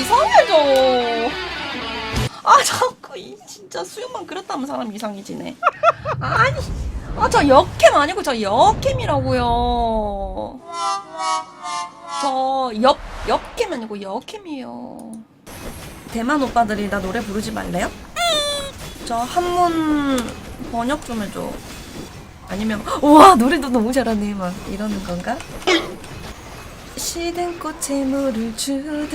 이상해져. 아 자꾸 이 진짜 수영만 그렸다면 사람 이상해지네. 아니, 아 저 역캠 아니고 저 역캠이라고요. 저옆 옆캠 아니고 역캠이에요. 대만 오빠들이 나 노래 부르지 말래요? 저 한문 번역 좀 해줘. 아니면 우와 노래도 너무 잘하네 막 이러는 건가? 시든 꽃에 물을 주듯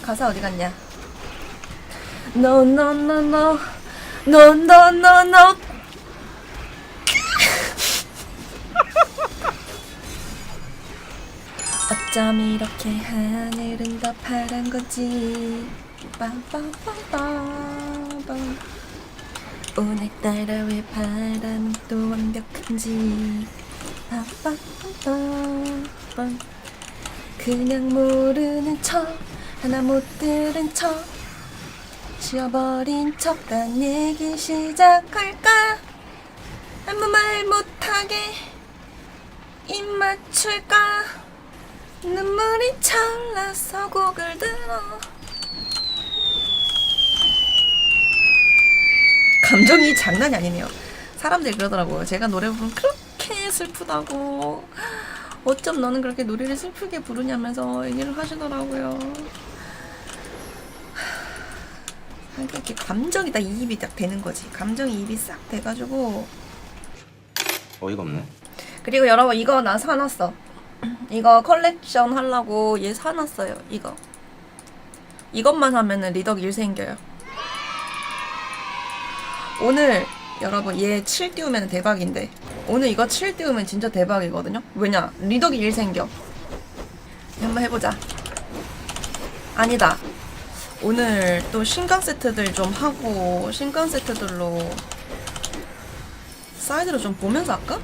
가사 어디 갔냐? No no no no. 어쩜 이렇게 하늘은 더 파란 건지? 빰빰빰빰빰 오늘따라 왜 바람이 또 완벽한지 빰빰빰빰. 그냥 모르는 척 하나 못 들은 척. 지워버린 척단 얘기 시작할까? 아무 말 못하게 입 맞출까? 눈물이 char라서 곡을 들어. 감정이 장난이 아니네요. 사람들이 그러더라고요. 제가 노래 부르면 그렇게 슬프다고 어쩜 너는 그렇게 노래를 슬프게 부르냐면서 얘기를 하시더라고요 하, 이렇게 감정이 딱 이입이 딱 되는 거지 감정이 이입이 싹 돼가지고 어이가 없네. 그리고 여러분 이거 나 사놨어. 이거 컬렉션 하려고 얘 사놨어요. 이거. 이것만 하면은 리덕 1 생겨요. 오늘 여러분 얘7 띄우면 대박인데 오늘 이거 7 띄우면 진짜 대박이거든요. 왜냐? 리덕이 1 생겨. 한번 해보자. 아니다. 오늘 또 신간 세트들 좀 하고 신간 세트들로 사이드로 좀 보면서 할까?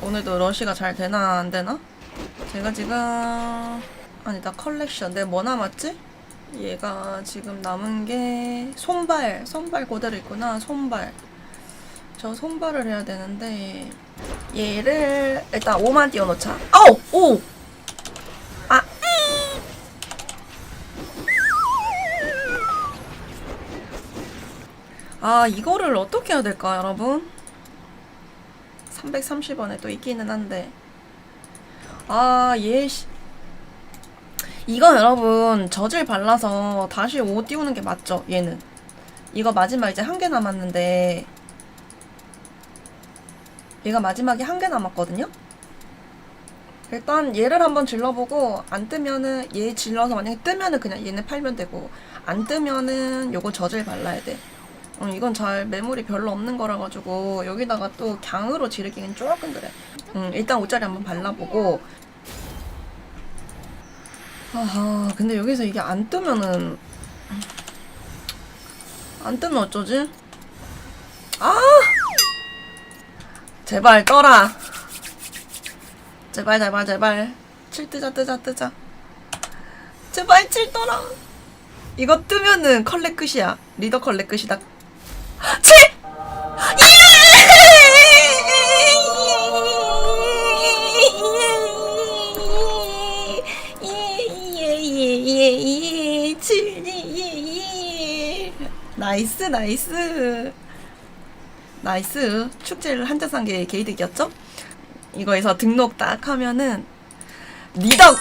오늘도 러시가 잘 되나 안 되나? 제가 지금 아니다 컬렉션 내가 뭐 남았지? 얘가 지금 남은 게 손발 손발 그대로 있구나 손발 저 손발을 해야 되는데 얘를 일단 5만 띄워놓자 아우! 오! 아 아, 이거를 어떻게 해야 될까, 여러분? 330원에 또 있기는 한데. 아, 얘, 씨. 이거 여러분, 젖을 발라서 다시 옷 띄우는 게 맞죠? 얘는. 이거 마지막 이제 한 개 남았는데. 얘가 마지막에 한 개 남았거든요? 일단 얘를 한번 질러보고 안 뜨면은 얘 질러서 만약에 뜨면은 그냥 얘는 팔면 되고 안 뜨면은 요거 젖을 발라야 돼. 어, 이건 잘 매물이 별로 없는 거라 가지고 여기다가 또 강으로 지르기는 조금 그래. 음, 일단 옷자리 한번 발라보고. 아하, 근데 여기서 이게 안 뜨면은 안 뜨면 어쩌지? 제발 떠라. 제발 제발 제발. 칠 뜨자 뜨자 뜨자. 제발 칠 떠라. 이거 뜨면은 컬렉 끝이야. 리더 컬렉 끝이다. 칠! 예예예예예 칠예 나이스 나이스 나이스. 축제를 한자 산게 게이득이었죠? 이거에서 등록 딱 하면은 리덕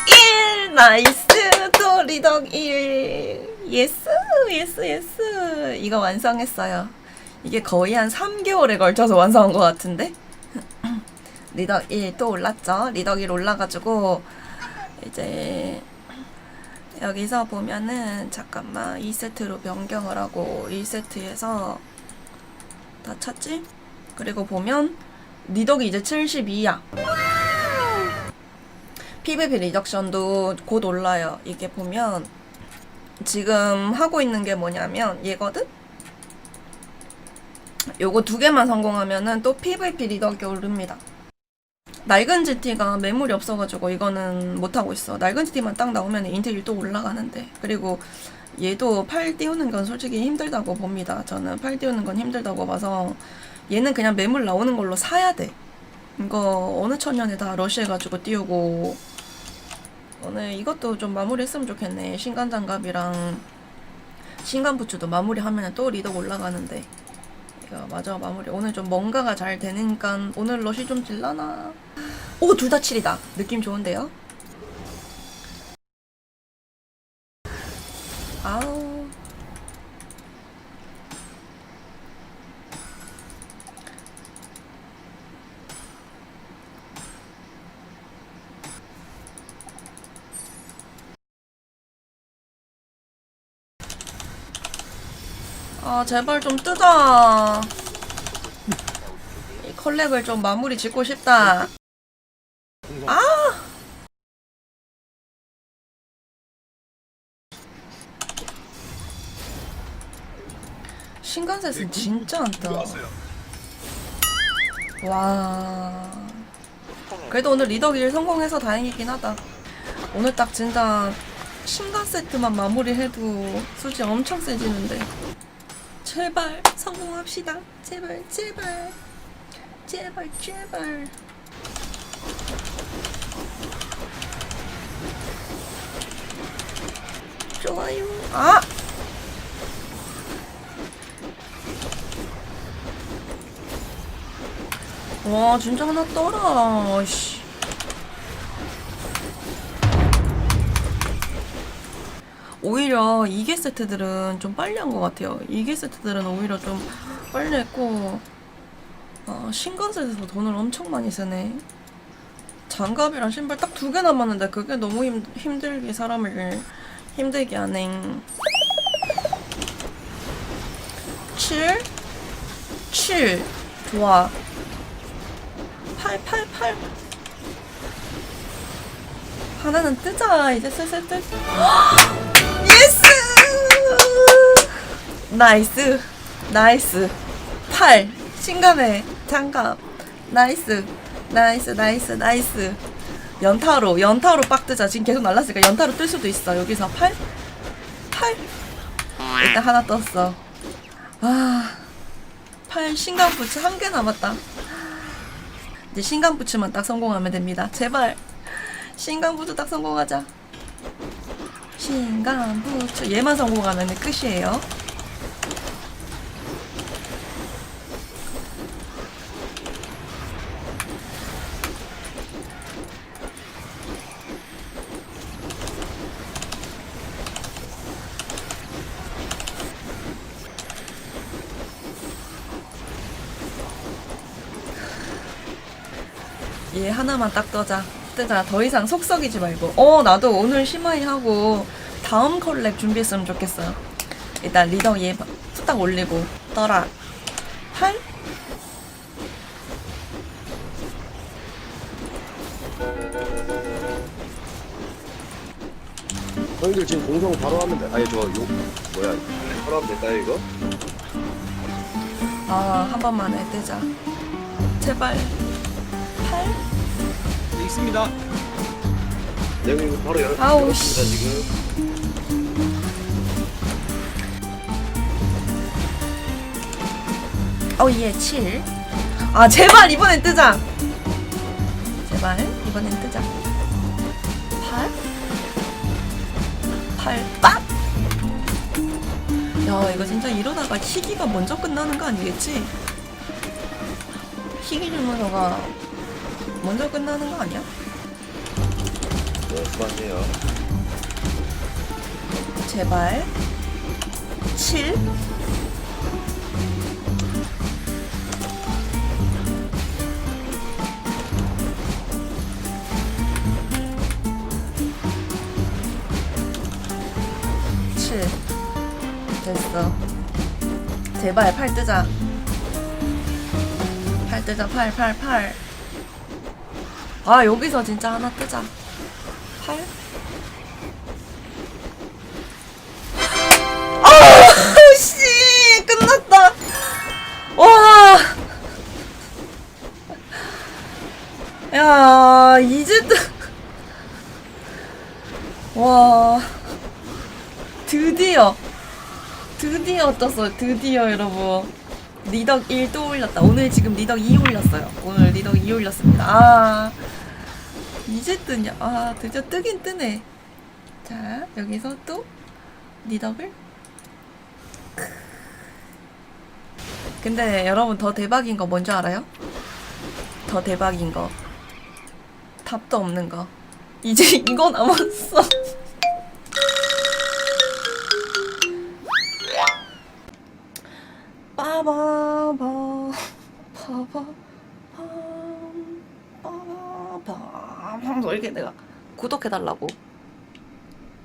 1 나이스! 또 리덕 1 예스! 예스! 예스! 이거 완성했어요. 이게 거의 한 3개월에 걸쳐서 완성한 것 같은데? 리덕 1 또 올랐죠? 리덕 1 올라가지고 이제 여기서 보면은 잠깐만 2세트로 변경을 하고 1세트에서 다 찾지? 그리고 보면 리덕이 이제 72야 PVP 리덕션도 곧 올라요. 이게 보면 지금 하고 있는 게 뭐냐면 얘거든? 요거 두 개만 성공하면은 또 PVP 리덕이 오릅니다. 낡은 GT가 매물이 없어가지고 이거는 못하고 있어. 낡은 GT만 딱 나오면 인텔이 또 올라가는데. 그리고 얘도 팔 띄우는 건 솔직히 힘들다고 봅니다. 저는 팔 띄우는 건 힘들다고 봐서 얘는 그냥 매물 나오는 걸로 사야 돼. 이거 어느 천년에 다 러시해가지고 띄우고 오늘 이것도 좀 마무리했으면 좋겠네. 신간 장갑이랑 신간 부츠도 마무리하면 또 리더 올라가는데. 이거 맞아 마무리. 오늘 좀 뭔가가 잘 되니까 오늘 러시 좀 질라나. 오 둘 다 7이다. 느낌 좋은데요? 아우. 아 제발 좀 뜨자. 이 컬렉을 좀 마무리 짓고 싶다. 아! 신간셋은 진짜 안 떠. 와. 그래도 오늘 리더 길 성공해서 다행이긴 하다. 오늘 딱 진짜 신간 세트만 마무리해도 수지 엄청 세지는데. 제발 성공합시다. 제발 제발 제발 제발. 좋아요. 아! 와 진짜 하나 떠라. 씨. 오히려 이게 세트들은 좀 빨리 한 것 같아요. 이게 세트들은 오히려 좀 빨리 했고 아, 신간셋에서 돈을 엄청 많이 쓰네. 장갑이랑 신발 딱 두 개 남았는데 그게 너무 힘, 힘들게 사람을 힘들게 하네. 7 7 좋아 8 8 8 하나는 뜨자 이제 슬슬 뜨 나이스. 나이스. 8 신감의 장갑. 나이스. 나이스 나이스 나이스. 연타로 연타로 빡 뜨자. 지금 계속 날랐으니까 연타로 뜰 수도 있어. 여기서 8 8 일단 하나 떴어. 아, 8 신간 부츠 한 개 남았다. 이제 신간 부츠만 딱 성공하면 됩니다. 제발. 신간 부츠 딱 성공하자. 신간 부츠. 얘만 성공하면 끝이에요. 얘 하나만 딱 떠자. 뜨자. 더 이상 속 썩이지 말고. 어, 나도 오늘 심하이 하고 다음 컬렉 준비했으면 좋겠어요. 일단 리더 얘 후딱 올리고 떠라. 8? 형님들 지금 공성 바로 하면 돼. 아니 저요 뭐야 바로 하면 될까요 이거? 아, 한 번만에 뜨자. 제발. 8? 네, 있습니다. 네, 형님 이거 바로 열어. 아우, 씨. 지금. 어, 예, 7. 아, 제발 이번엔 뜨자. 제발 이번엔 뜨자. 8. 8. 빡! 야, 이거 진짜 이러다가 희기가 먼저 끝나는 거 아니겠지? 희기 주문서가 먼저 끝나는 거 아니야? 네, 수고하세요. 제발. 7. 칠 됐어. 제발 팔 뜨자. 팔 뜨자 팔 팔 팔. 아 여기서 진짜 하나 뜨자. 팔. 씨 끝났다. 와. 야 이제 또. 와. 드디어. 드디어 떴어요. 드디어 여러분. 리덕 1또 올렸다. 오늘 지금 리덕 2 올렸어요. 오늘 리덕 2 올렸습니다. 아. 이제 뜨냐? 아 드디어 뜨긴 뜨네. 자 여기서 또 리더블. 근데 여러분 더 대박인 거 뭔지 알아요? 더 대박인 거. 답도 없는 거. 이제 이거 남았어. 빠바바 바바 빰 빠밤 이렇게 내가 구독해달라고